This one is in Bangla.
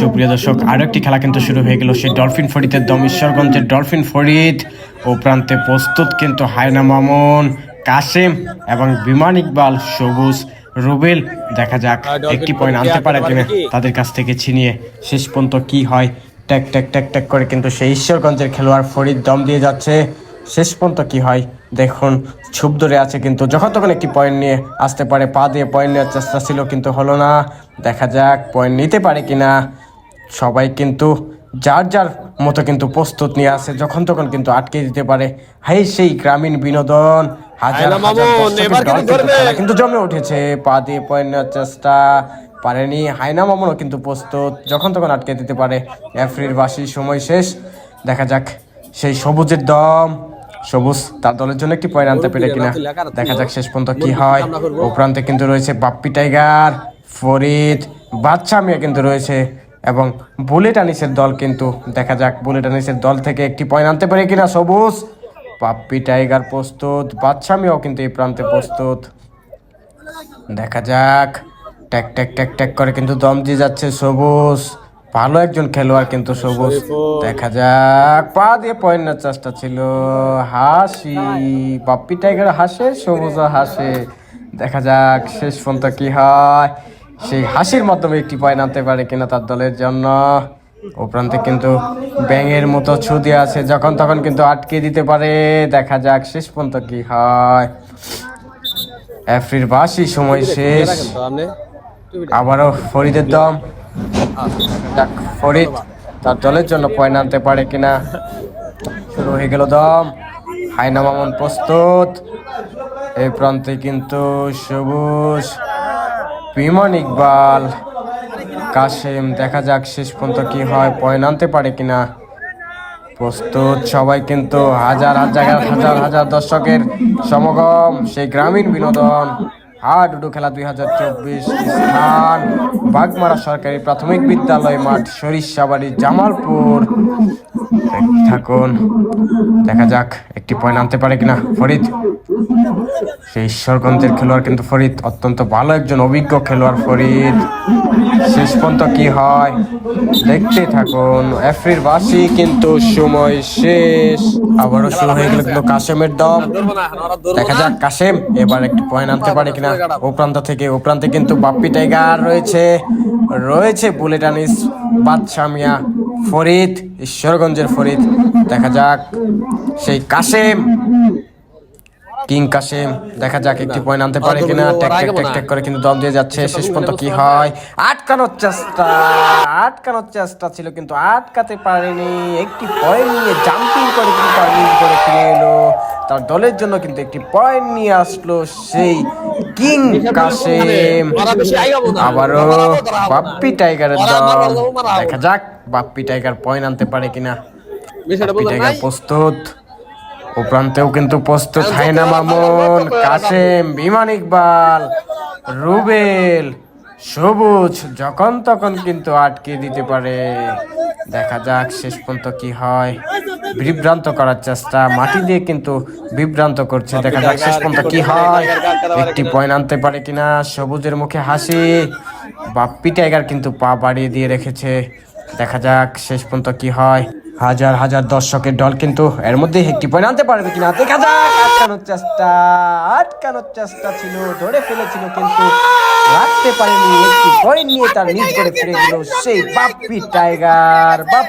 সুপ্রিয় দর্শক আরও একটি খেলা কিন্তু শুরু হয়ে গেল। সেই ডলফিন ফরিদের দম ঈশ্বরগঞ্জের ডলফিন ফরিদ ও প্রান্তে প্রস্তুত কিন্তু হায়না মামুন কাসেম এবং বিমান ইকবাল সবুজ রুবেল। দেখা যাক একটি পয়েন্ট আনতে পারে কিনা তাদের কাছ থেকে ছিনিয়ে। শেষ পর্যন্ত কি হয়? ট্যাক ট্যাক ট্যাক ট্যাক করে কিন্তু সেই ঈশ্বরগঞ্জের খেলোয়াড় ফরিদ দম দিয়ে যাচ্ছে। শেষ পর্যন্ত কি হয়? দেখুন ছুপ ধরে আছে কিন্তু যখন তখন একটি পয়েন্ট নিয়ে আসতে পারে। পা দিয়ে পয়েন্ট নেওয়ার চেষ্টা ছিল কিন্তু হলো না। দেখা যাক পয়েন্ট নিতে পারে কিনা। সবাই কিন্তু যার যার মতো কিন্তু প্রস্তুত নিয়ে আসে। যখন তখন কিন্তু আটকে দিতে পারে। হাই সেই গ্রামীণ বিনোদন। হাজার কিন্তু জমে উঠেছে। পা দিয়ে পয়েন্ট নেওয়ার চেষ্টা পারেনি। হাইনা মামুনও কিন্তু প্রস্তুত। যখন তখন আটকে দিতে পারে। এপ্রিল বাসি সময় শেষ। দেখা যাক সেই সবুজের দম। সবুজ তার দলের জন্য একটি পয়েন্ট আনতে পেরে কিনা? দেখা যাক শেষ পর্যন্ত কি হয়। ও প্রান্তে কিন্তু রয়েছে বাপ্পি টাইগার, ফরিদ বাচ্চা মিয়া কিন্তু রয়েছে এবং বুলেট আনিসের দল কিন্তু দেখা যাক বুলেট আনিসের দল থেকে একটি পয়েন্ট আনতে পারে কিনা সবুজ। পাপ্পি টাইগার প্রস্তুত বাচ্চা মিয়াও কিন্তু এই প্রান্তে প্রস্তুত। দেখা যাক। ট্যাক ট্যাক ট্যাক ট্যাক করে কিন্তু দম দিয়ে যাচ্ছে সবুজ। ভালো একজন খেলোয়াড় কিন্তু সবুজ। দেখা যাক পা দিয়ে পয়েন্ট নেওয়ার চেষ্টা ছিল। হাসি পাপ্পি টাইগার হাসে সবুজও হাসে। দেখা যাক শেষ পর্যন্ত কি হয়। সেই হাসির মাধ্যমে একটি পয়েন্ট আনতে পারে কিনা তার দলের জন্য। ও প্রান্তে কিন্তু ব্যাঙের মতো ছুদি আছে যখন তখন কিন্তু আটকে দিতে পারে। দেখা যাক শেষ পর্যন্ত কি হয়। এপ্রিল বাসি সময় শেষ। আবারও ফরিদের দম। ফরিদ, তার দলের জন্য পয়েন্ট আনতে পারে কিনা? শুরু হয়ে গেল দম। হাইনা মামুন প্রস্তুত। এই প্রান্তে কিন্তু সবুজ। বিমান ইকবাল। কাশেম, দেখা যাক শেষ পর্যন্ত কি হয় পয়েন্ট আনতে পারে কিনা? প্রস্তুত সবাই কিন্তু হাজার হাজার হাজার হাজার দর্শকের সমাগম, সেই গ্রামীণ বিনোদন। হাডুডু খেলা দুই হাজার চব্বিশ স্থান বাগমারা সরকারি প্রাথমিক বিদ্যালয় মাঠ সরিষাবাড়ি, জামালপুর। থাকুন, দেখা যাক একটি পয়েন্ট আনতে পারে কিনা। ফরিদ, সেই ঈশ্বরগঞ্জের খেলোয়াড় কিন্তু ফরিদ, অত্যন্ত ভালো একজন অভিজ্ঞ খেলোয়াড় ফরিদ। শেষ পর্যন্ত কি হয়? দেখতে থাকুন এপ্রিল বাসি কিন্তু সময় শেষ। আবারও শুরু হয়ে গেল কিন্তু কাশেমের দম। দেখা যাক কাশেম এবার একটি পয়েন্ট আনতে পারে কিনা। ও প্রান্ত থেকে ও প্রান্তে কিন্তু বাপ্পি টাইগার রয়েছে। রয়েছে বুলেট আনিস ফরিদ ঈশ্বরগঞ্জের ফরিদ। দেখা যাক সেই কাশেম কিং কাশেম দেখা যাক একটি পয়েন্ট আনতে পারে কিনা। ট্যাক ট্যাক ট্যাক ট্যাক করে কিন্তু দম দিয়ে যাচ্ছে। শেষ পর্যন্ত কি হয়? আটকানোর চেষ্টা আটকানোর চেষ্টা ছিল কিন্তু আটকাতে পারেনি। একটি পয়েন্ট নিয়ে জাম্পিং করে কিন্তু করে ফিরে। তার দলের জন্য কিন্তু একটি পয়েন্ট নিয়ে আসলো সেই কিং কাশেম। আবারও বাপ্পি টাইগারের দল। দেখা যাক বাপ্পি টাইগার পয়েন্ট আনতে পারে কিনা। বাপ্পি টাইগার প্রস্তুত। ও প্রান্তেও কিন্তু প্রস্তুত হাইনা মামুন কাসেম বিমান ইকবাল রুবেল সবুজ যখন তখন কিন্তু আটকে দিতে পারে। দেখা যাক শেষ পর্যন্ত কি হয়। বিভ্রান্ত করার চেষ্টা, মাটি দিয়ে কিন্তু বিভ্রান্ত করছে, দেখা যাক শেষ পর্যন্ত কি হয়। একটি পয়েন্ট আনতে পারে কিনা, সবুজের মুখে হাসি। বাপ্পি টাইগার কিন্তু পা বাড়িয়ে দিয়ে রেখেছে। দেখা যাক শেষ পর্যন্ত কি হয়। হাজার হাজার দর্শকের দল কিন্তু এর মধ্যে একটি পয়েন্ট আনতে পারবে কিনা? দেখা যাক, আটকানোর চেষ্টা আটকানোর চেষ্টা ছিল, ধরে ফেলেছিল কিন্তু রাখতে পারেনি, একটি পয়েন্ট নিয়ে তার নিজ করে ফিরে গেল সেই বাপ্পি টাইগার বাপ